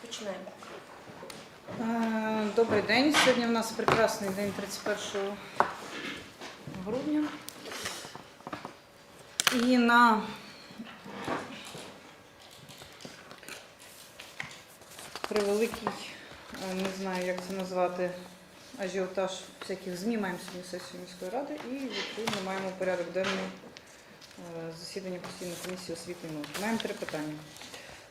Починаємо. Е, Добрий день. Сьогодні в нас прекрасний день 31 грудня. І на превеликий, е, не знаю, як це назвати, ажіотаж всяких ЗМІ маємо сьогодні сесію міської ради і відповідно маємо порядок денний засідання постійної комісії освіти і. Маємо три питання.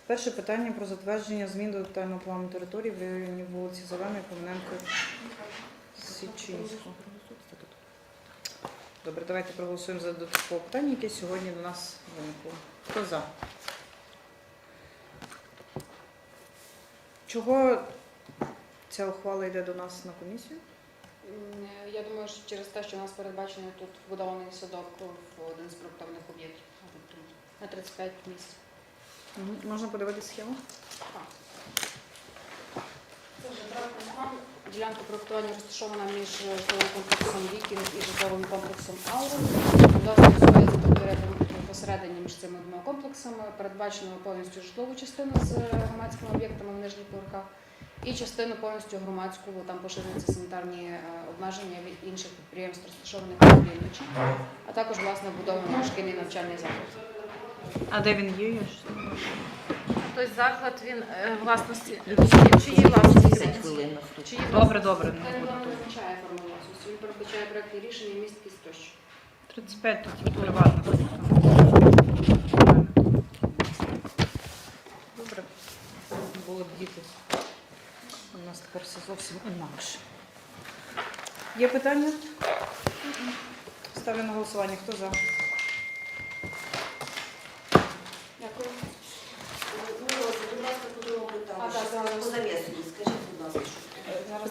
Перше питання про затвердження змін до детального плану території в районі вулиці Зеленої, Кам'яненко, Січинського. Добре, давайте проголосуємо за додаткове питання, яке сьогодні до нас виникло. Хто за? Чого ця ухвала йде до нас на комісію? Я думаю, що через те, що у нас передбачено тут вбудований садок в один з проектованих об'єктів на 35 місць. Мгм. Можна подивитися схему? Це вже проектний план. Ділянка проектування розташована між житловим комплексом Вікінг і житловим комплексом Аурум. Власне, територія посередині між цими двома комплексами. Передбачено повністю житлову частину з громадськими об'єктами в нижніх поверхах і частину повністю громадську, бо там поширюються санітарні е, обмеження від інших підприємств, розташованих на півночі, а також власне вбудований шкільний навчальний заклад. А де він є? Той заклад він е, власності чиї власності хвилин. чиї Добре, добре, Він не визначає форму власності. Він передбачає проекти рішення місткість тощо. 35 тут тільки приватна. Добре. Були б діти. Тепер все зовсім інакше. Є питання? Ставлю на голосування. Хто за?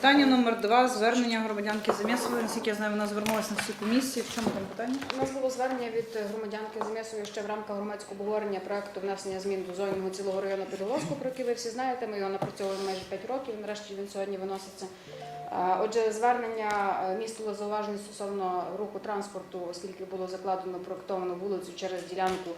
Питання номер два. Звернення громадянки Замєсової. Наскільки я знаю, вона звернулася на всю комісію. В чому там питання? У нас було звернення від громадянки Замєсової ще в рамках громадського обговорення проекту внесення змін до зонного цілого району Підголоску, про який ви всі знаєте. Ми його напрацьовуємо майже 5 років. Нарешті він сьогодні виноситься. Отже, звернення е, містило зауваження стосовно руху транспорту, оскільки було закладено проектовану вулицю через ділянку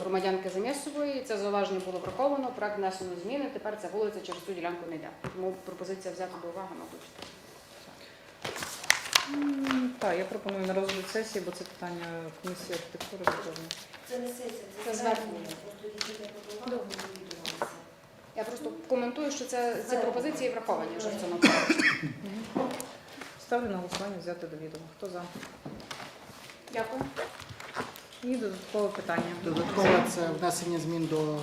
громадянки Замєсової. Це зауваження було враховано. Проект внесено зміни. Тепер ця вулиця через цю ділянку не йде. Тому пропозиція взяти до уваги, мабуть. М, Так, я пропоную на розгляд сесії, бо це питання комісії архітектури. напевно. Це не сесія, Це це звернення. Просто. Я просто коментую, що це ці пропозиції враховані вже в цьому проекті. Ставлю на голосування взяти до відома. Хто за? Дякую. І додаткове питання. Додаткове це внесення змін до е,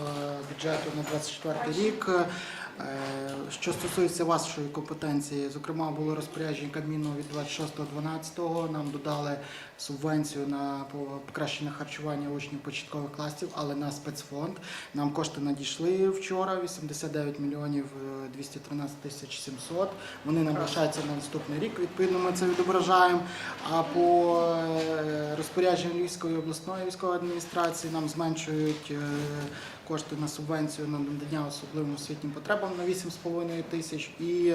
бюджету на 24 рік. Е, Що стосується вашої компетенції, зокрема було розпорядження Кабміну від 26.12. Нам додали субвенцію на по- покращення харчування учнів початкових класів, але на спецфонд. Нам кошти надійшли вчора 89 мільйонів е, 213 тисяч 700. Вони нам лишаються на наступний рік. Відповідно, ми це відображаємо. А по е, розпорядженню Львівської обласної військової адміністрації нам зменшують е, кошти на субвенцію на надання особливим освітнім потребам на 8,5 тисяч і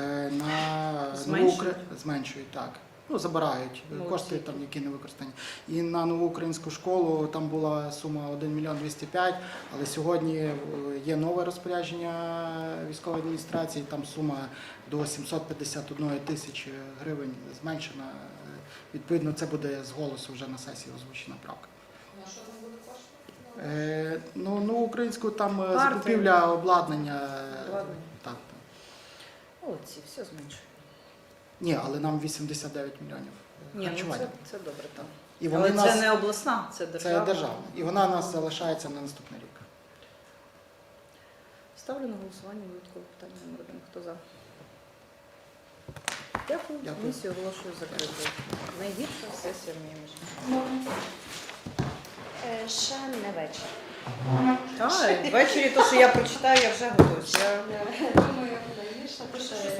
е, на Зменшують? Укра- зменшують так. Ну, забирають Молодці. кошти, там, які не використані. І на нову українську школу там була сума 1 мільйон 205, але сьогодні е, є нове розпорядження військової адміністрації, там сума до 751 тисячі гривень зменшена. Е, Відповідно, це буде з голосу вже на сесії озвучена правка. На що там буде кошти? Українську там е, Парти. закупівля обладнання. е, Обладнання. Так, так. Молодці, все зменшує. Ні, але нам 89 мільйонів е, Ні, ну харчування. це, це добре так. І вони Але нас, це не обласна, це держава. це державна. державна. І вона у нас залишається на наступний рік. Ставлю на голосування додаткове питання номер один. Хто за? Дякую. Дякую. Комісію оголошую закритою. Найгірша сесія в моєму житті. Е, Ще не вечір. Так, ввечері то, що я прочитаю, я вже готуюсь. Я... Думаю, я Ще